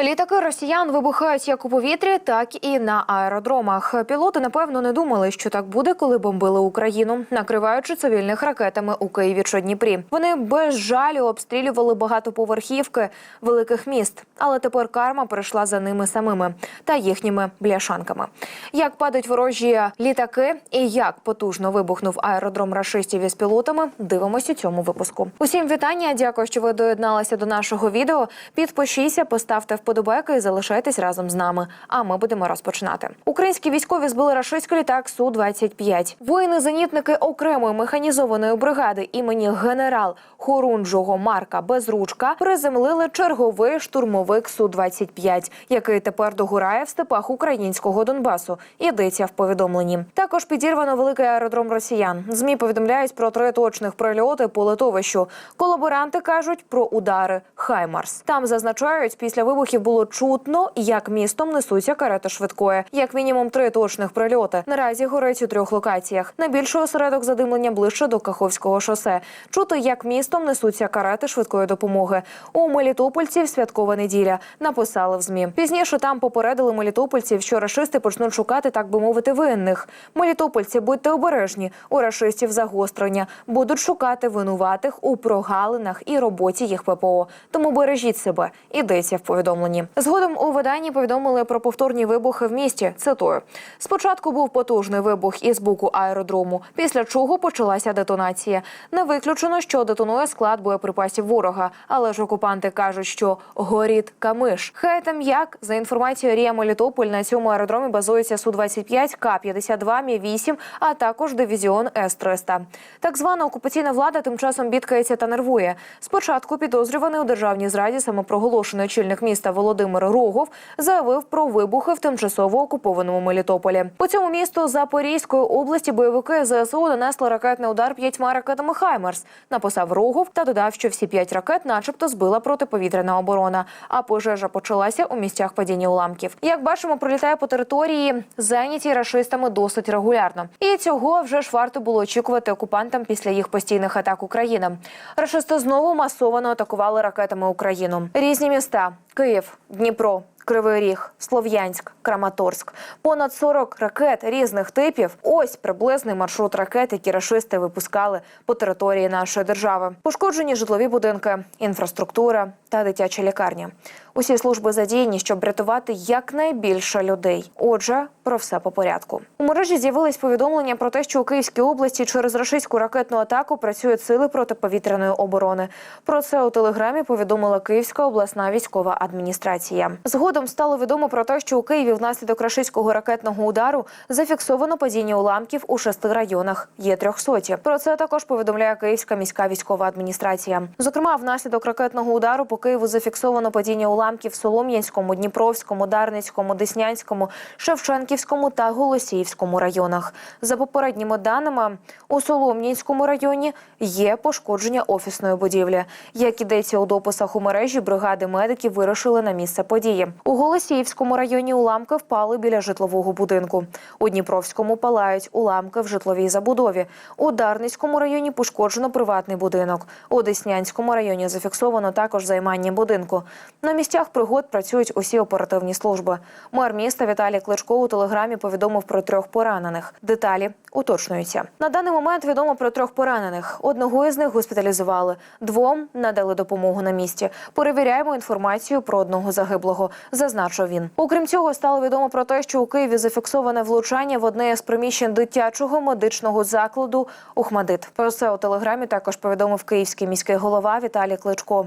Літаки росіян вибухають як у повітрі, так і на аеродромах. Пілоти напевно не думали, що так буде, коли бомбили Україну, накриваючи цивільних ракетами у Києві чи Дніпрі. Вони без жалю обстрілювали багатоповерхівки великих міст, але тепер карма прийшла за ними самими та їхніми бляшанками. Як падають ворожі літаки і як потужно вибухнув аеродром рашистів із пілотами, дивимося цьому випуску. Усім вітання. Дякую, що ви доєдналися до нашого відео. Підпишіться, поставте вподобайки і залишайтесь разом з нами. А ми будемо розпочинати. Українські військові збили рашистський літак су 25 Воїни-зенітники окремої механізованої бригади імені генерал Хорунжого Марка Безручка приземлили черговий штурмовик су 25 який тепер догорає в степах українського Донбасу. Йдеться в повідомленні. Також підірвано великий аеродром росіян. Змі повідомляють про три точних прильоти по литовищу. Колаборанти кажуть про удари Хаймарс. Там зазначають, після вибухів було чутно, як містом несуться карети швидкої. Як мінімум три точних прильоти. Наразі горить у трьох локаціях. Найбільший осередок задимлення ближче до Каховського шосе. Чути, як містом несуться карети швидкої допомоги. У Мелітопольців святкова неділя. Написали в змі. Пізніше там попередили мелітопольців, що рашисти почнуть шукати, так би мовити, винних. Мелітопольці, будьте обережні. У рашистів загострення будуть шукати винуватих у прогалинах і роботі їх ППО. Тому бережіть себе. Ідеться в повідомленні. Згодом у виданні повідомили про повторні вибухи в місті. Цитую: спочатку був потужний вибух із боку аеродрому, після чого почалася детонація. Не виключено, що детонує склад боєприпасів ворога, але ж окупанти кажуть, що горить камиш. Хай там як за інформацією Рія Мелітополь на цьому аеродромі базується су 25 К 52 Мі 8 а також дивізіон С 300 Так звана окупаційна влада тим часом бідкається та нервує. Спочатку підозрюваний у державній зраді самопроголошений очільник міста Володимир Рогов заявив про вибухи в тимчасово окупованому Мелітополі. По цьому місту Запорізької області бойовики ЗСУ нанесли ракетний удар п'ятьма ракетами Хаймерс. Написав Рогов та додав, що всі п'ять ракет, начебто, збила протиповітряна оборона. А пожежа почалася у місцях падіння уламків. Як бачимо, пролітає по території, зайняті рашистами досить регулярно. І цього вже ж варто було очікувати окупантам після їх постійних атак України. Рашисти знову масово атакували ракетами Україну. Різні міста: Київ, Дніпро. Кривий Ріг, Слов'янськ, Краматорськ. Понад 40 ракет різних типів. Ось приблизний маршрут ракет, які рашисти випускали по території нашої держави. Пошкоджені житлові будинки, інфраструктура та дитяча лікарня. Усі служби задіяні, щоб врятувати якнайбільше людей. Отже, про все по порядку. У мережі з'явились повідомлення про те, що у Київській області через рашистську ракетну атаку працюють сили протиповітряної оборони. Про це у телеграмі повідомила Київська обласна військова адміністрація. Згодом стало відомо про те, що у Києві внаслідок рашистського ракетного удару зафіксовано падіння уламків у шести районах. Є трьохсоті. Про це також повідомляє Київська міська військова адміністрація. Зокрема, внаслідок ракетного удару по Києву зафіксовано падіння уламків в Солом'янському, Дніпровському, Дарницькому, Деснянському, Шевченківському та Голосіївському районах. За попередніми даними, у Солом'янському районі є пошкодження офісної будівлі. Як ідеться у дописах у мережі, бригади медиків вирушили на місце події. У Голосіївському районі уламки впали біля житлового будинку. У Дніпровському палають уламки в житловій забудові. У Дарницькому районі пошкоджено приватний будинок. У Деснянському районі зафіксовано також займання будинку. На місцях пригод працюють усі оперативні служби. Мер міста Віталій Кличко у телеграмі повідомив про трьох поранених. Деталі уточнюються. На даний момент відомо про трьох поранених. Одного із них госпіталізували, двом надали допомогу на місці. Перевіряємо інформацію про одного загиблого. Зазначив він. Окрім цього, стало відомо про те, що у Києві зафіксоване влучання в одне з приміщень дитячого медичного закладу Ухмадит. Про це у телеграмі також повідомив київський міський голова Віталій Кличко.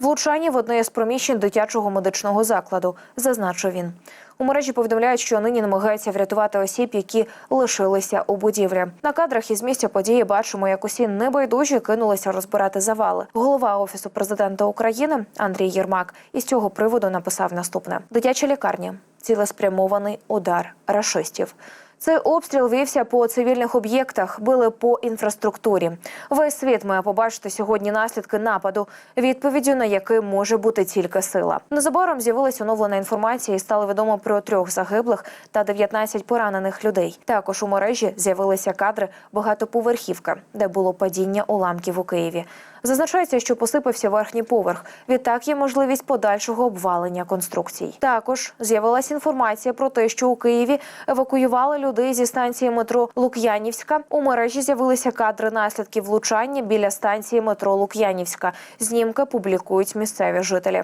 Влучання в одне з приміщень дитячого медичного закладу, зазначив він. У мережі повідомляють, що нині намагаються врятувати осіб, які лишилися у будівлі. На кадрах із місця події бачимо, як усі небайдужі кинулися розбирати завали. Голова офісу президента України Андрій Єрмак із цього приводу написав наступне: дитяча лікарня, цілеспрямований удар рашистів. Цей обстріл вівся по цивільних об'єктах, били по інфраструктурі. Весь світ має побачити сьогодні наслідки нападу, відповіддю на який може бути тільки сила. Незабаром з'явилася оновлена інформація і стало відомо про трьох загиблих та 19 поранених людей. Також у мережі з'явилися кадри багатоповерхівки, де було падіння уламків у Києві. Зазначається, що посипався верхній поверх. Відтак є можливість подальшого обвалення конструкцій. Також з'явилася інформація про те, що у Києві евакуювали зі станції метро Лук'янівська. У мережі з'явилися кадри наслідків влучання біля станції метро Лук'янівська. Знімки публікують місцеві жителі.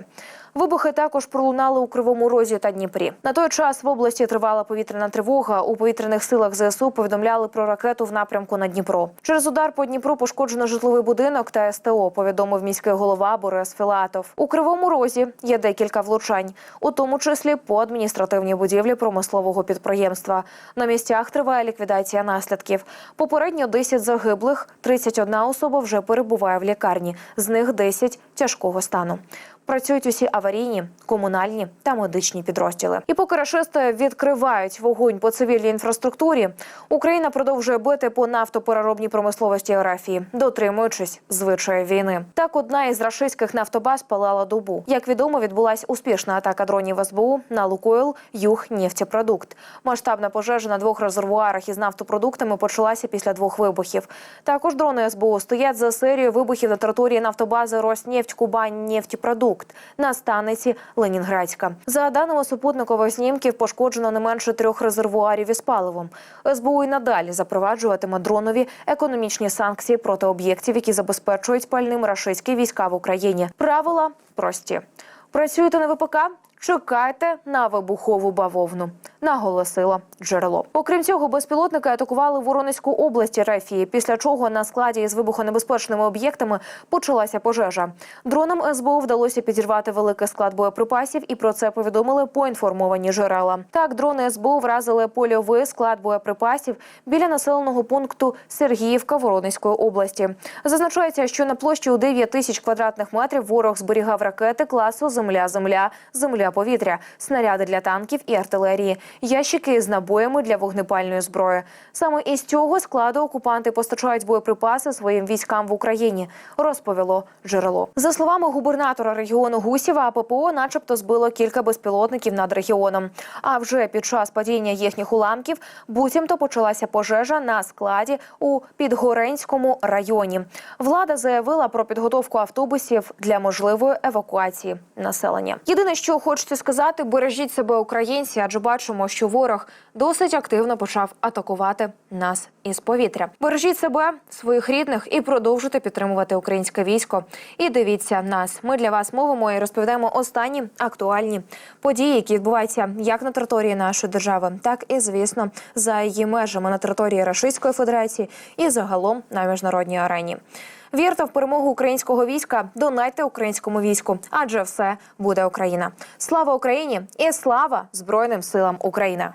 Вибухи також пролунали у Кривому Розі та Дніпрі. На той час в області тривала повітряна тривога. У повітряних силах ЗСУ повідомляли про ракету в напрямку на Дніпро. Через удар по Дніпру пошкоджено житловий будинок та СТО. Повідомив міський голова Борис Філатов. У Кривому Розі є декілька влучань, у тому числі по адміністративній будівлі промислового підприємства. На місцях триває ліквідація наслідків. Попередньо 10 загиблих, 31 особа вже перебуває в лікарні. З них 10 тяжкого стану. Працюють усі аварійні, комунальні та медичні підрозділи. І поки рашисти відкривають вогонь по цивільній інфраструктурі, Україна продовжує бити по нафтопереробній промисловості Ерафії, дотримуючись звичаї війни. Так, одна із рашистських нафтобаз палала добу. Як відомо, відбулася успішна атака дронів СБУ на Лукойл Юг нефтепродукт. Масштабна пожежа на двох резервуарах із нафтопродуктами почалася після двох вибухів. Також дрони СБУ стоять за серією вибухів на території нафтобази Роснефть Кубань нефтепродукт на станиці Ленінградська. За даними супутникових знімків, пошкоджено не менше трьох резервуарів із паливом. СБУ і надалі запроваджуватиме дронові економічні санкції проти об'єктів, які забезпечують пальним рашистські війська в Україні. Правила прості: працюєте на ВПК. Чекайте на вибухову бавовну, наголосило джерело. Окрім цього, безпілотники атакували Воронезьку область Рефії, після чого на складі із вибухонебезпечними об'єктами почалася пожежа. Дронам СБУ вдалося підірвати великий склад боєприпасів, і про це повідомили поінформовані джерела. Так, дрони СБУ вразили польовий склад боєприпасів біля населеного пункту Сергіївка Воронезької області. Зазначається, що на площі у 9 тисяч квадратних метрів ворог зберігав ракети класу Земля-Земля, Земля-Повітря, снаряди для танків і артилерії, ящики з набоями для вогнепальної зброї. Саме із цього складу окупанти постачають боєприпаси своїм військам в Україні, розповіло джерело. За словами губернатора регіону Гусєва, ППО, начебто, збило кілька безпілотників над регіоном. А вже під час падіння їхніх уламків буцімто почалася пожежа на складі у Підгоренському районі. Влада заявила про підготовку автобусів для можливої евакуації населення. Єдине, що хочеться сказати, бережіть себе, українці, адже бачимо, що ворог досить активно почав атакувати нас із повітря. Бережіть себе, своїх рідних і продовжуйте підтримувати українське військо. І дивіться нас. Ми для вас мовимо і розповідаємо останні актуальні події, які відбуваються як на території нашої держави, так і звісно за її межами на території Рашистської Федерації і загалом на міжнародній арені. Вірте в перемогу українського війська, донайте українському війську, адже все буде Україна. Слава Україні і слава Збройним силам України.